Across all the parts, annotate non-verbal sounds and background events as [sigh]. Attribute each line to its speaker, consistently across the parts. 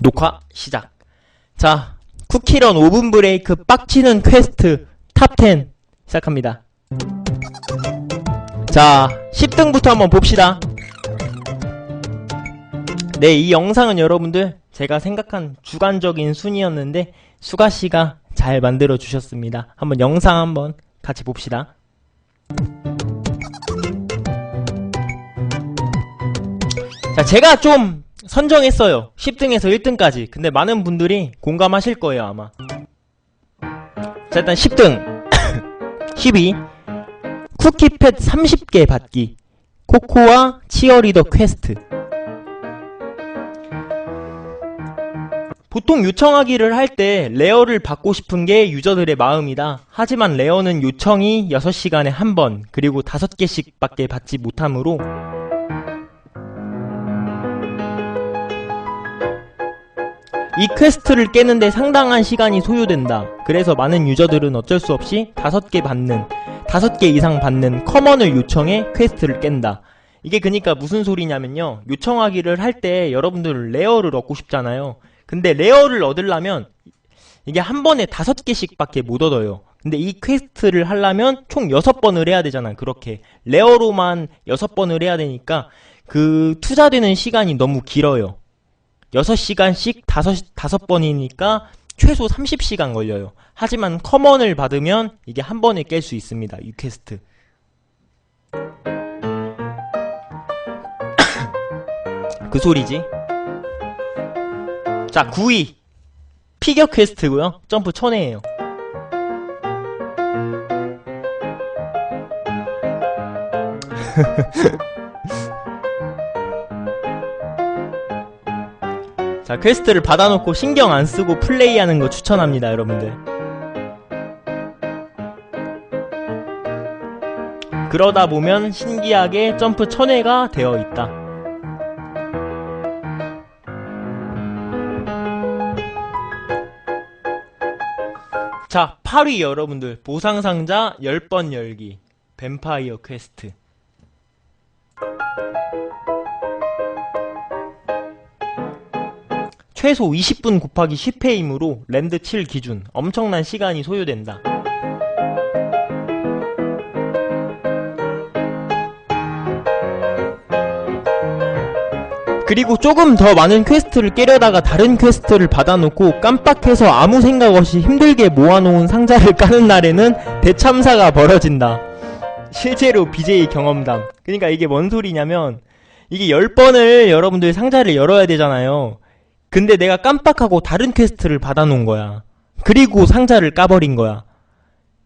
Speaker 1: 녹화 시작. 자, 쿠키런 5분 브레이크 빡치는 퀘스트 탑10 시작합니다. 자, 10등부터 한번 봅시다. 네, 이 영상은 여러분들 제가 생각한 주관적인 순위였는데 수가씨가 잘 만들어 주셨습니다. 한번 영상 한번 같이 봅시다. 자, 제가 좀 선정했어요. 10등에서 1등까지. 근데 많은 분들이 공감하실 거예요, 아마. 자, 일단 10등. 12. 쿠키팻 30개 받기. 코코아 치어리더 퀘스트. 보통 요청하기를 할 때 레어를 받고 싶은 게 유저들의 마음이다. 하지만 레어는 요청이 6시간에 한 번, 그리고 5개씩 밖에 받지 못하므로 이 퀘스트를 깨는데 상당한 시간이 소요된다. 그래서 많은 유저들은 어쩔 수 없이 5개 받는, 5개 이상 받는 커먼을 요청해 퀘스트를 깬다. 이게 그니까 무슨 소리냐면요. 요청하기를 할 때 여러분들 레어를 얻고 싶잖아요. 근데 레어를 얻으려면 이게 한 번에 다섯 개씩 밖에 못 얻어요. 근데 이 퀘스트를 하려면 총 여섯 번을 해야 되잖아. 그렇게 레어로만 여섯 번을 해야 되니까 그 투자되는 시간이 너무 길어요. 6시간씩 다섯 다섯 번이니까 최소 30시간 걸려요. 하지만 커먼을 받으면 이게 한 번에 깰 수 있습니다. 이 퀘스트. [coughs] 그 소리지. 자, 9위. 피겨 퀘스트고요. 점프 1000회예요. [laughs] 자, 퀘스트를 받아놓고 신경 안 쓰고 플레이하는 거 추천합니다, 여러분들. 그러다 보면 신기하게 점프 1000회가 되어 있다. 자, 8위 여러분들. 보상상자 10번 열기. 뱀파이어 퀘스트. 최소 20분 곱하기 10회이므로 랜드 7 기준 엄청난 시간이 소요된다. 그리고 조금 더 많은 퀘스트를 깨려다가 다른 퀘스트를 받아놓고 깜빡해서 아무 생각 없이 힘들게 모아놓은 상자를 [laughs] 까는 날에는 대참사가 벌어진다. 실제로 BJ 경험담. 그러니까 이게 뭔 소리냐면 이게 10번을 여러분들 상자를 열어야 되잖아요. 근데 내가 깜빡하고 다른 퀘스트를 받아놓은 거야. 그리고 상자를 까버린 거야.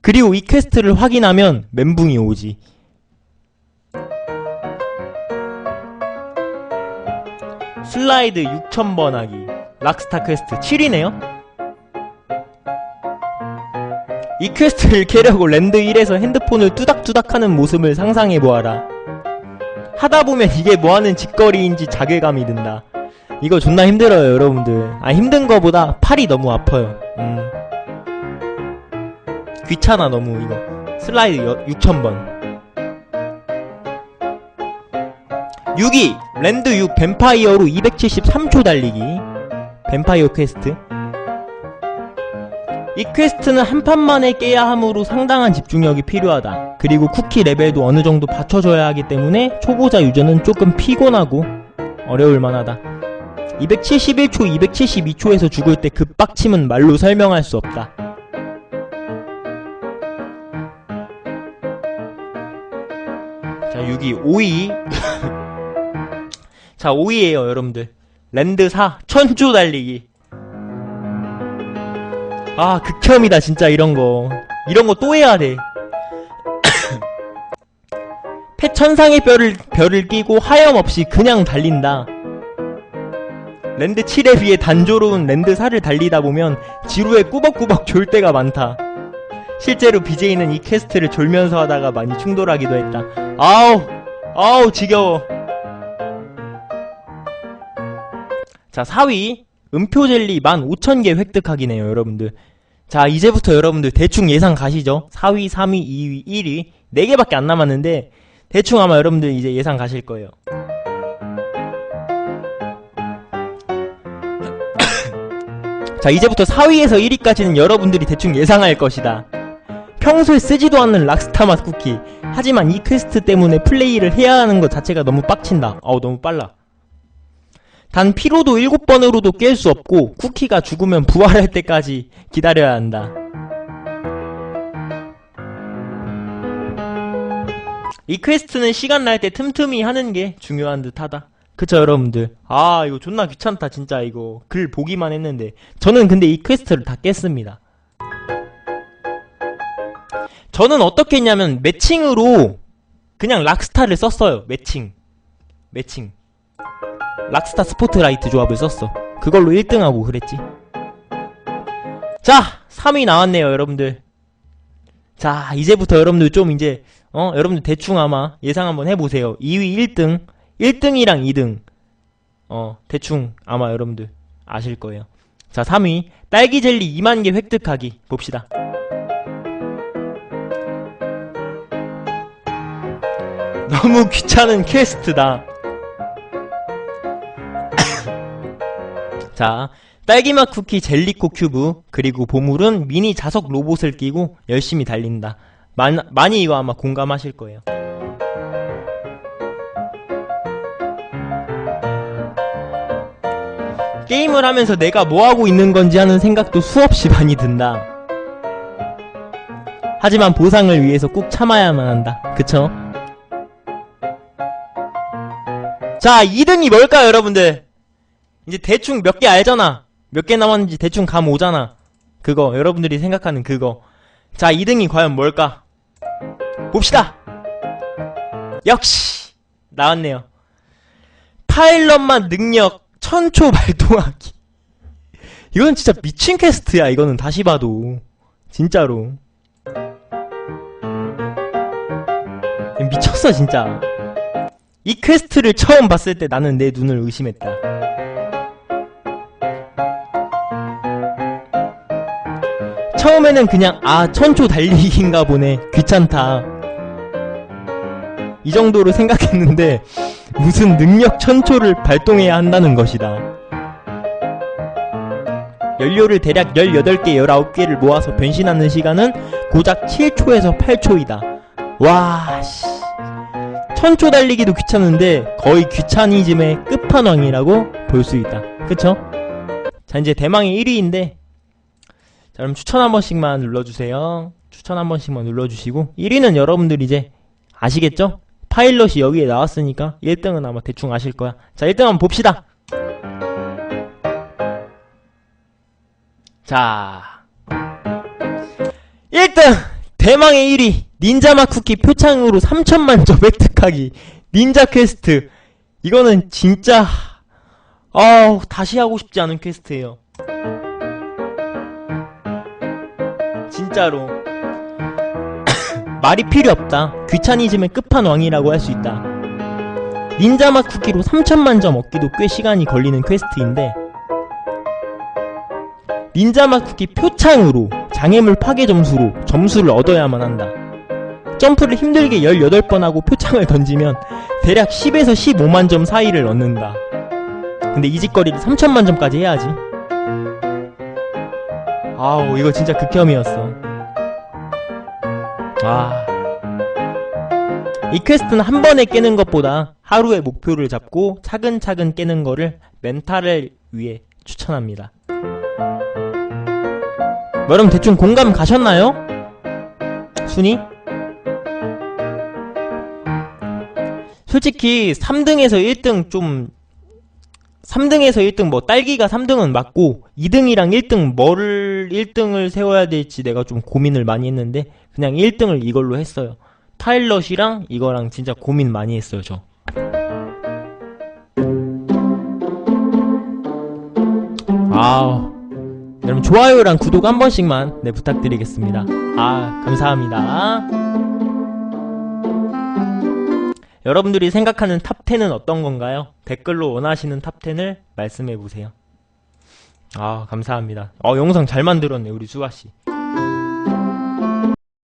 Speaker 1: 그리고 이 퀘스트를 확인하면 멘붕이 오지. 슬라이드 6000번 하기. 락스타 퀘스트 7위네요? 이 퀘스트를 캐려고 랜드 1에서 핸드폰을 뚜닥뚜닥 하는 모습을 상상해보아라. 하다보면 이게 뭐하는 짓거리인지 자괴감이 든다. 이거 존나 힘들어요, 여러분들. 아, 힘든 거보다 팔이 너무 아파요. 음. 귀찮아, 너무, 이거. 슬라이드 6000번. 6위! 랜드 6 뱀파이어로 273초 달리기. 뱀파이어 퀘스트. 이 퀘스트는 한 판만에 깨야 하므로 상당한 집중력이 필요하다. 그리고 쿠키 레벨도 어느 정도 받쳐줘야 하기 때문에 초보자 유저는 조금 피곤하고 어려울 만하다. 271초, 272초에서 죽을 때 그 빡침은 말로 설명할 수 없다. 자, 6위, 5위. [laughs] 자, 5위에요, 여러분들. 랜드 4, 천조 달리기. 아, 극혐이다, 진짜, 이런 거. 이런 거 또 해야 돼. [coughs] 패천상의 뼈를, 별을 끼고 하염없이 그냥 달린다. 랜드 7에 비해 단조로운 랜드 4를 달리다 보면 지루에 꾸벅꾸벅 졸 때가 많다. 실제로 BJ는 이 퀘스트를 졸면서 하다가 많이 충돌하기도 했다. 아우, 아우, 지겨워. 자, 4위. 음표 젤리 15,000개 획득하기네요, 여러분들. 자, 이제부터 여러분들 대충 예상 가시죠? 4위, 3위, 2위, 1위. 4개밖에 안 남았는데, 대충 아마 여러분들 이제 예상 가실 거예요. 자, 이제부터 4위에서 1위까지는 여러분들이 대충 예상할 것이다. 평소에 쓰지도 않는 락스타 맛 쿠키. 하지만 이 퀘스트 때문에 플레이를 해야 하는 것 자체가 너무 빡친다. 어우, 너무 빨라. 단 피로도 7번으로도 깰 수 없고 쿠키가 죽으면 부활할 때까지 기다려야 한다. 이 퀘스트는 시간 날 때 틈틈이 하는 게 중요한 듯 하다. 그쵸, 여러분들? 아, 이거 존나 귀찮다, 진짜, 이거. 글 보기만 했는데. 저는 근데 이 퀘스트를 다 깼습니다. 저는 어떻게 했냐면, 매칭으로 그냥 락스타를 썼어요. 매칭. 매칭. 락스타 스포트라이트 조합을 썼어. 그걸로 1등하고 그랬지. 자, 3위 나왔네요, 여러분들. 자, 이제부터 여러분들 좀 이제, 어, 여러분들 대충 아마 예상 한번 해보세요. 2위 1등, 1등이랑 2등. 어, 대충 아마 여러분들 아실 거예요. 자, 3위. 딸기 젤리 2만 개 획득하기. 봅시다. [laughs] 너무 귀찮은 퀘스트다. [coughs] 자, 딸기맛 쿠키 젤리코 큐브, 그리고 보물은 미니 자석 로봇을 끼고 열심히 달린다. 많, 많이 이거 아마 공감하실 거예요. 게임을 하면서 내가 뭐 하고 있는 건지 하는 생각도 수없이 많이 든다. 하지만 보상을 위해서 꾹 참아야만 한다. 그쵸? 자, 2등이 뭘까요, 여러분들? 이제 대충 몇 개 알잖아. 몇 개 남았는지 대충 감 오잖아. 그거, 여러분들이 생각하는 그거. 자, 2등이 과연 뭘까? 봅시다! 역시! 나왔네요. 파일럿만 능력 천초 발동하기. 이건 진짜 미친 퀘스트야, 이거는 다시 봐도. 진짜로. 미쳤어, 진짜. 이 퀘스트를 처음 봤을 때 나는 내 눈을 의심했다. 처음에는 그냥 아 천초 달리기인가 보네 귀찮다 이 정도로 생각했는데 무슨 능력 천초를 발동해야 한다는 것이다 연료를 대략 18개 19개를 모아서 변신하는 시간은 고작 7초에서 8초이다 와 씨 천초 달리기도 귀찮은데 거의 귀차니즘의 끝판왕이라고 볼 수 있다 그쵸? 자 이제 대망의 1위인데 자, 그럼 추천 한 번씩만 눌러주세요. 추천 한 번씩만 눌러주시고 1위는 여러분들 이제 아시겠죠? 파일럿이 여기에 나왔으니까 1등은 아마 대충 아실 거야. 자, 1등 한번 봅시다. 자, 1등 대망의 1위 닌자마 쿠키 표창으로 3천만 점 획득하기 닌자 퀘스트 이거는 진짜 어 다시 하고 싶지 않은 퀘스트예요. 진짜로 말이 필요 없다. 귀차니즘의 끝판왕이라고 할 수 있다. 닌자맛 쿠키로 3천만 점 얻기도 꽤 시간이 걸리는 퀘스트인데 닌자맛 쿠키 표창으로 장애물 파괴 점수로 점수를 얻어야만 한다. 점프를 힘들게 18번 하고 표창을 던지면 대략 10에서 15만 점 사이를 얻는다. 근데 이 짓거리를 3천만 점까지 해야지. 아우 이거 진짜 극혐이었어 아. 이 퀘스트는 한 번에 깨는 것보다 하루의 목표를 잡고 차근차근 깨는 거를 멘탈을 위해 추천합니다 여러분 대충 공감 가셨나요? 순위? 솔직히 3등에서 1등 좀 3등에서 1등 뭐 딸기가 3등은 맞고 2등이랑 1등 뭐를 1등을 세워야 될지 내가 좀 고민을 많이 했는데 그냥 1등을 이걸로 했어요. 파일럿이랑 이거랑 진짜 고민 많이 했어요, 저. 아우. 여러분 좋아요랑 구독 한 번씩만 네 부탁드리겠습니다. 아, 감사합니다. 여러분들이 생각하는 탑10은 어떤 건가요? 댓글로 원하시는 탑10을 말씀해 보세요. 아, 감사합니다. 어, 영상 잘 만들었네, 우리 수아씨.